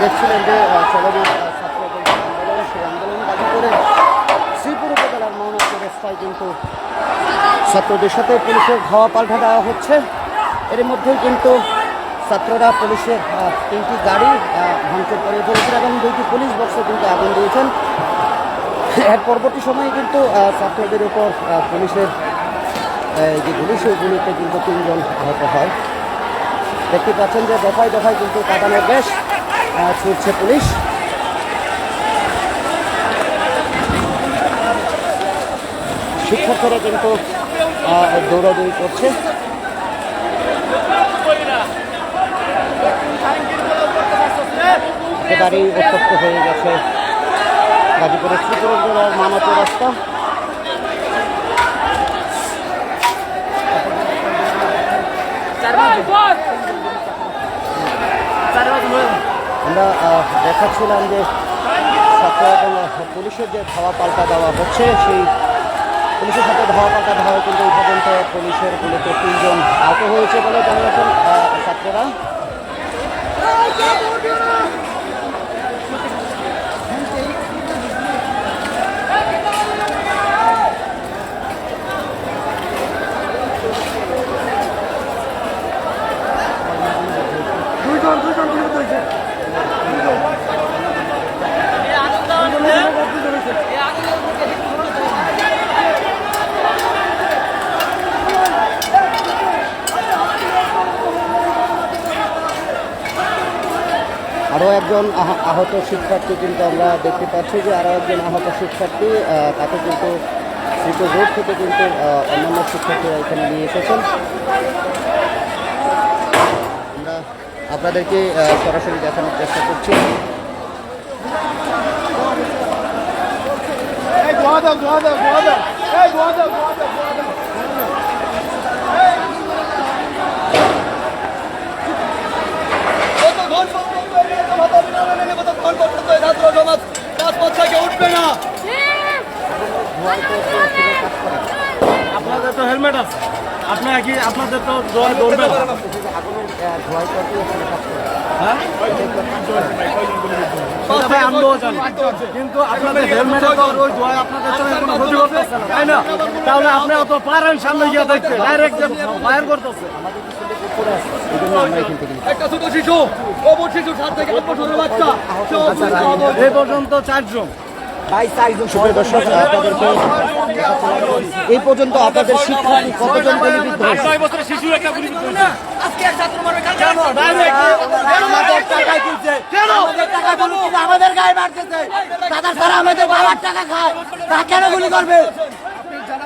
দেখছিলেন যে চলমান ছাত্র আন্দোলন সেই দাবি করে শ্রীপুর কিন্তু ছাত্রদের সাথে পুলিশের ধাওয়া পাল্টা দেওয়া হচ্ছে। এর মধ্যেই কিন্তু ছাত্ররা পুলিশের তিনটি গাড়ি ভাঙচুর করে ফেলেছেন এবং দুইটি পুলিশ বক্সে কিন্তু আগুন দিয়েছেন। এর পরবর্তী সময়ে কিন্তু ছাত্রদের উপর পুলিশের যে গুলি সেই গুলিতে কিন্তু তিনজন আহত হয়। দেখতে পাচ্ছেন যে দফায় দফায় কিন্তু গ্যাস আহ, ছুটছে পুলিশ। শিক্ষকরা কিন্তু দৌড়াদৌড়ি করছে। একেবারেই উত্তপ্ত হয়ে গেছে গাজীপুরের জেলার মানাতো রাস্তা। আমরা দেখাচ্ছিলাম যে ছাত্র এবং পুলিশের যে ধাওয়া পাল্টা দেওয়া হচ্ছে, সেই পুলিশের সাথে ধাওয়া পাল্টা দেওয়া কিন্তু এই পর্যন্ত পুলিশের গুলিতে তিনজন আহত হয়েছে বলে জানিয়েছেন ছাত্ররা দুইজন দুইজন গুলিবিদ্ধ হয়েছে আরও একজন আহ- আহত শিক্ষার্থী কিন্তু আমরা দেখতে পাচ্ছি যে আরও একজন আহত শিক্ষার্থী তাকে কিন্তু শ্রীপুর রোড থেকে কিন্তু অন্যান্য শিক্ষার্থীরা এখানে নিয়ে এসেছেন। আমরা আপনাদেরকে সরাসরি দেখানোর চেষ্টা করছি। এই দোয়া দাও দোয়া দাও কতক্ষণ পর্যন্ত এই জমাত অভিযানে নেমে কতক্ষণ পর্যন্ত এই ছাত্র জমাত রাজপথ থেকে উঠবে না আপনাদের তো হেলমেট আছে আপনার কি আপনাদের তো জয় ধরবে না। আগুনের আহ, ধোঁয়ায় কাটিয়ে এখানে কাজ করে। হ্যাঁ? কিন্তু আপনাদের হেলমেটে তো ওই জয় আপনাদের সঙ্গে কোনো ক্ষতি করতেছে তাই না? তাহলে আপনি অত পারেন সামনে গিয়ে দেখতে ডাইরেক্ট ফায়ার করতেছে। একটা ছোট শিশু অবর শিশু সাত থেকে আট বছরের বাচ্চা। সে অসুস্থ অবস্থায়। এই পর্যন্ত চারজন। এই পর্যন্ত আপনাদের শিক্ষার্থী কতজন গুলিবিদ্ধ আমাদের গায়ে বাড়তেছে দাদা স্যার আমাদের বাবার টাকা খায়। তা কেন গুলি করবে ছয়জনকে গুলি করা হয়েছে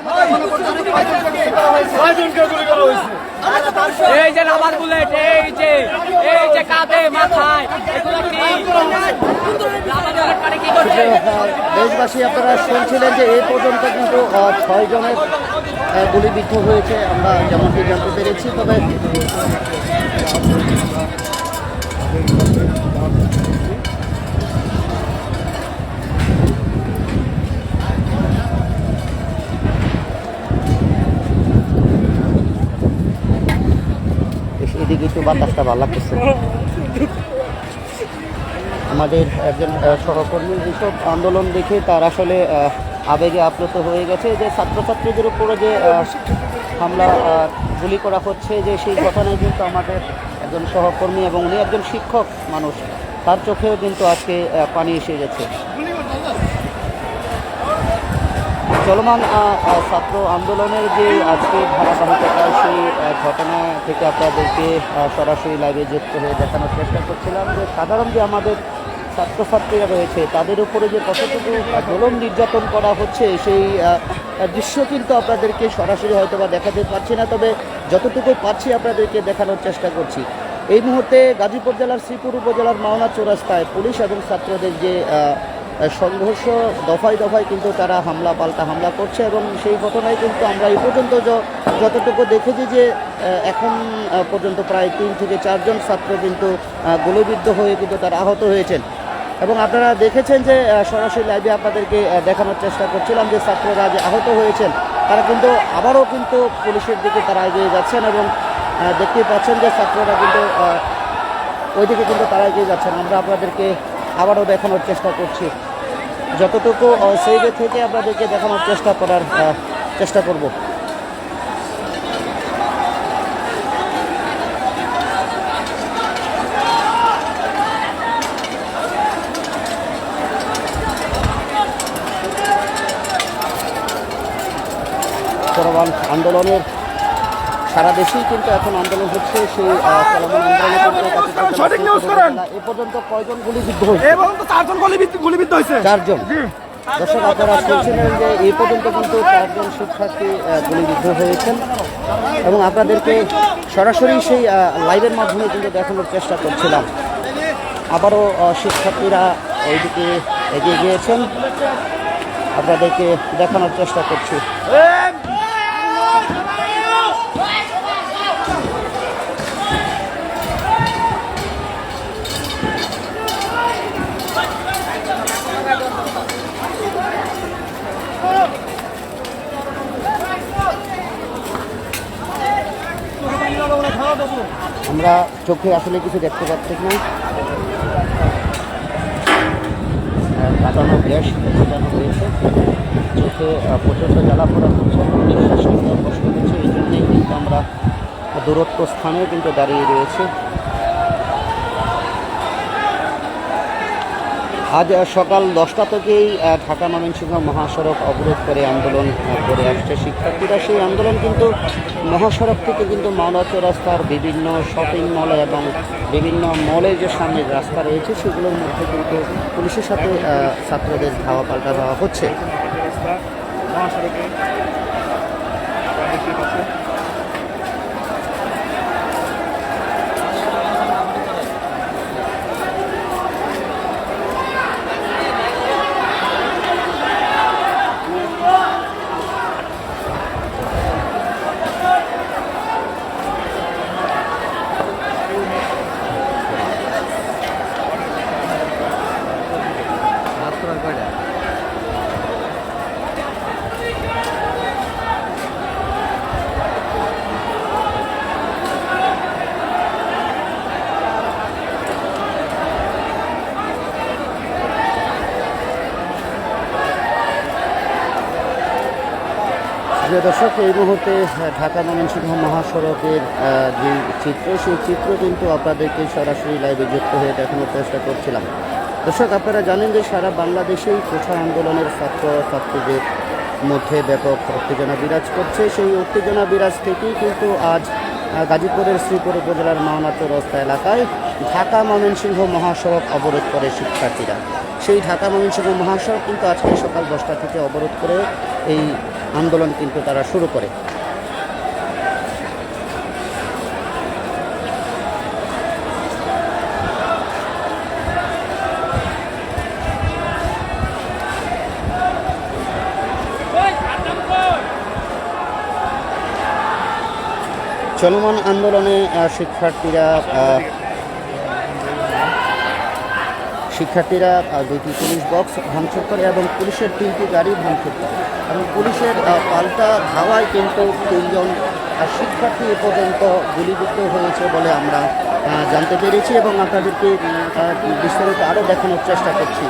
এই যে রাবার বুলেট, এই যে এই যে কাঁধে মাথায় দেশবাসী, আপনারা শুনছিলেন যে এই পর্যন্ত কিন্তু ছয় জনের গুলিবিদ্ধ হয়েছে, আমরা যেমনটি জানতে পেরেছি, তবে একটু বাতাসটা ভালো লাগতেছে। আমাদের একজন সহকর্মী এইসব আন্দোলন দেখে তার আসলে আবেগে আপ্লুত হয়ে গেছে যে ছাত্রছাত্রীদের উপরে যে হামলা গুলি করা হচ্ছে যে সেই ঘটনায় কিন্তু আমাদের একজন সহকর্মী এবং উনি একজন শিক্ষক মানুষ, তার চোখেও কিন্তু আজকে পানি এসে গেছে। চলমান ছাত্র আন্দোলনের যে আজকে ধারাবাহিকতা, সেই ঘটনা থেকে আপনাদেরকে সরাসরি লাইভে যুক্ত হয়ে দেখানোর চেষ্টা করছিলাম যে সাধারণ যে আমাদের ছাত্রছাত্রীরা রয়েছে, তাদের উপরে যে কতটুকু জুলুম নির্যাতন করা হচ্ছে, সেই দৃশ্য কিন্তু আপনাদেরকে সরাসরি হয়তো বা দেখাতে পারছি না, তবে যতটুকু পারছি আপনাদেরকে দেখানোর চেষ্টা করছি। এই মুহূর্তে গাজীপুর জেলার শ্রীপুর উপজেলার মাওনা চৌরাস্তায় পুলিশ এবং ছাত্রদের যে সংঘর্ষ দফায় দফায় কিন্তু তারা হামলা পাল্টা হামলা করছে এবং সেই ঘটনায় কিন্তু আমরা এই পর্যন্ত যতটুকু দেখেছি যে এখন পর্যন্ত প্রায় তিন থেকে চারজন ছাত্র কিন্তু গুলিবিদ্ধ হয়ে কিন্তু তারা আহত হয়েছেন। এবং আপনারা দেখেছেন যে সরাসরি লাইভে আপনাদেরকে দেখানোর চেষ্টা করছিলাম যে ছাত্ররা যে আহত হয়েছেন, তারা কিন্তু আবারও কিন্তু পুলিশের দিকে তারা এগিয়ে যাচ্ছেন এবং দেখতেই পাচ্ছেন যে ছাত্ররা কিন্তু ওইদিকে কিন্তু তারা এগিয়ে যাচ্ছেন। আমরা আপনাদেরকে আবারও দেখানোর চেষ্টা করছি। যতটুকু সেইভে থেকে আপনাদেরকে দেখানোর চেষ্টা করার চেষ্টা করব। আন্দোলনের সারা দেশেই কিন্তু এখন আন্দোলন হচ্ছে সেই সঠিক news করেন। এ পর্যন্ত কয়জন গুলিবিদ্ধ হয়েছে? এবং চারজন গুলিবিদ্ধ হয়েছে। চারজন। দর্শক আপনারা শুনছিলেন যে এই পর্যন্ত কিন্তু চারজন শিক্ষার্থী গুলিবিদ্ধ হয়েছেন এবং আপনাদেরকে সরাসরি সেই লাইভের মাধ্যমে কিন্তু দেখানোর চেষ্টা করছিলাম। আবারও শিক্ষার্থীরা এইদিকে এগিয়ে গিয়েছেন। আপনাদেরকে দেখানোর চেষ্টা করছি। চোখে আসলে কিছু দেখতে পাচ্ছি না। কাটানো গ্যাস কাটানো হয়েছে চোখে প্রচণ্ড জ্বালা পড়া হচ্ছে নিঃশ্বাস কষ্ট হচ্ছে। এই জন্যই কিন্তু আমরা দূরত্ব স্থানে কিন্তু দাঁড়িয়ে রয়েছে। আজ সকাল দশটা থেকেই ঢাকা ময়মনসিংহ মহাসড়ক অবরোধ করে আন্দোলন করে আসছে শিক্ষার্থীরা। সেই আন্দোলন কিন্তু মহাসড়ক থেকে কিন্তু মাওনা চৌরাস্তার বিভিন্ন শপিং মলে এবং বিভিন্ন মলে যে সামনে রাস্তা রয়েছে, সেগুলোর মধ্যে কিন্তু পুলিশের সাথে ছাত্রদের ধাওয়া পাল্টা দেওয়া হচ্ছে। প্রিয় দর্শক, এই মুহূর্তে ঢাকা ময়মনসিংহ মহাসড়কের যে চিত্র, সেই চিত্র কিন্তু আপনাদেরকে সরাসরি লাইভে যুক্ত হয়ে দেখানোর চেষ্টা করছিলাম। দর্শক, আপনারা জানেন যে সারা বাংলাদেশেই কোঠা আন্দোলনের ছাত্র ছাত্রীদের মধ্যে ব্যাপক উত্তেজনা বিরাজ করছে। সেই উত্তেজনা বিরাজ থেকেই কিন্তু আজ গাজীপুরের শ্রীপুর উপজেলার মাওনা চৌরাস্তা এলাকায় ঢাকা ময়মনসিংহ মহাসড়ক অবরোধ করে শিক্ষার্থীরা। সেই ঢাকা ময়মনসিংহ মহাসড়ক কিন্তু আজকে সকাল দশটা থেকে অবরোধ করে এই আন্দোলন কিন্তু তারা শুরু করে। চলমান আন্দোলনে শিক্ষার্থীরা শিক্ষার্থীরা দুইটি পুলিশ বক্স ভাঙচুর করে এবং পুলিশের তিনটি গাড়ি ভাঙচুর করে। এবং পুলিশের পাল্টা ধাওয়ায় কিন্তু তিনজন শিক্ষার্থী এ পর্যন্ত গুলিবিদ্ধ হয়েছে বলে আমরা জানতে পেরেছি এবং আপনাদেরকে বিস্তারিত আরও দেখানোর চেষ্টা করছি।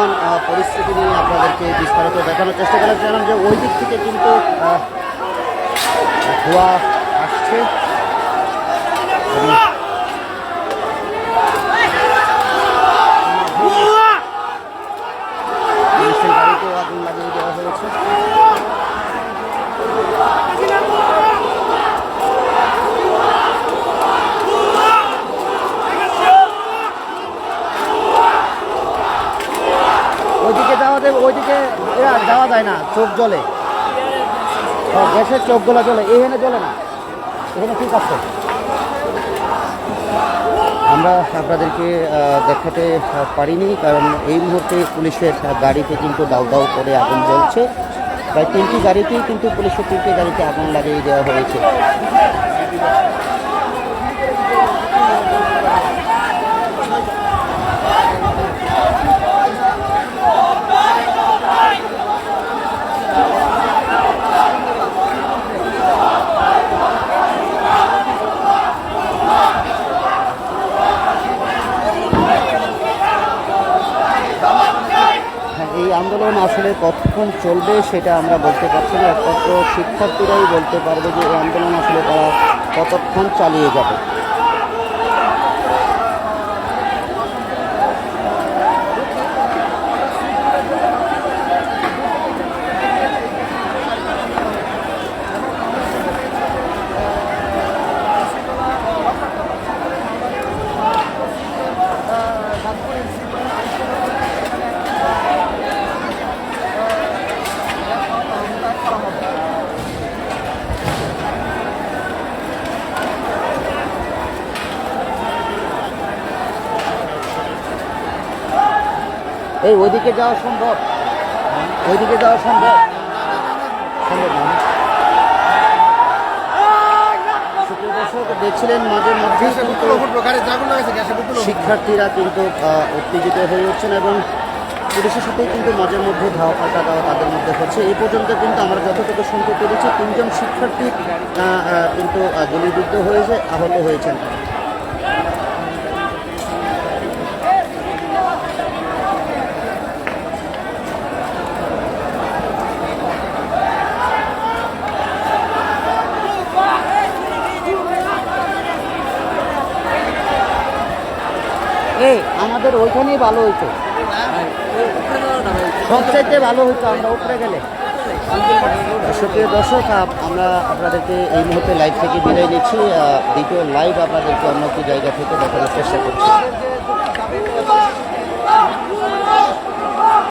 আহ, পরিস্থিতি নিয়ে আপনাদেরকে বিস্তারিত দেখানোর চেষ্টা করেছিলাম যে ওই দিক থেকে কিন্তু ধোঁয়া আসছে এবং পুলিশের গাড়িতেও আগুন লাগিয়ে দেওয়া হয়েছে ওইদিকে যাওয়া যাবে ওইদিকে এ আর যাওয়া যায় না চোখ জ্বলে। ও, গ্যাসের চোখগুলো জ্বলে। এখানে জ্বলে না। এখানে ঠিক আছে। আমরা আপনাদেরকে দেখাতে পারিনি কারণ এই মুহূর্তে পুলিশের গাড়িতে কিন্তু দাউ দাউ করে আগুন জ্বলছে। প্রায় তিনটি গাড়িতেই কিন্তু পুলিশের তিনটি গাড়িতে আগুন লাগিয়ে দেওয়া হয়েছে হ্যাঁ, এই আন্দোলন আসলে কতক্ষণ চলবে সেটা আমরা বলতে পারছি না। একমাত্র শিক্ষার্থীরাই বলতে পারবে যে এই আন্দোলন আসলে তারা কতক্ষণ চালিয়ে যাবে। এই ওইদিকে যাওয়া সম্ভব। ওইদিকে যাওয়া সম্ভব। সম্ভব না। দেখছিলেন মাঝে মধ্যে শিক্ষার্থীরা কিন্তু উত্তেজিত হয়ে উঠছেন এবং পুলিশের সাথে কিন্তু মাঝে মধ্যে ধাওয়া পাল্টা দেওয়া তাদের মধ্যে হচ্ছে। এই পর্যন্ত কিন্তু আমরা যতটুকু শুনতে পেরেছি তিনজন শিক্ষার্থী কিন্তু গুলিবিদ্ধ হয়েছে আহত হয়েছেন। এই, আমাদের ওইখানেই ভালো হইতো সবচাইতে ভালো হইতো আমরা উপরে গেলে। সুপ্রিয় দর্শক আমরা আপনাদেরকে এই মুহূর্তে লাইভ থেকে বিদায় নিচ্ছি। দ্বিতীয় লাইভ আপনাদেরকে অন্য একটি জায়গা থেকে দেখানোর চেষ্টা করছি।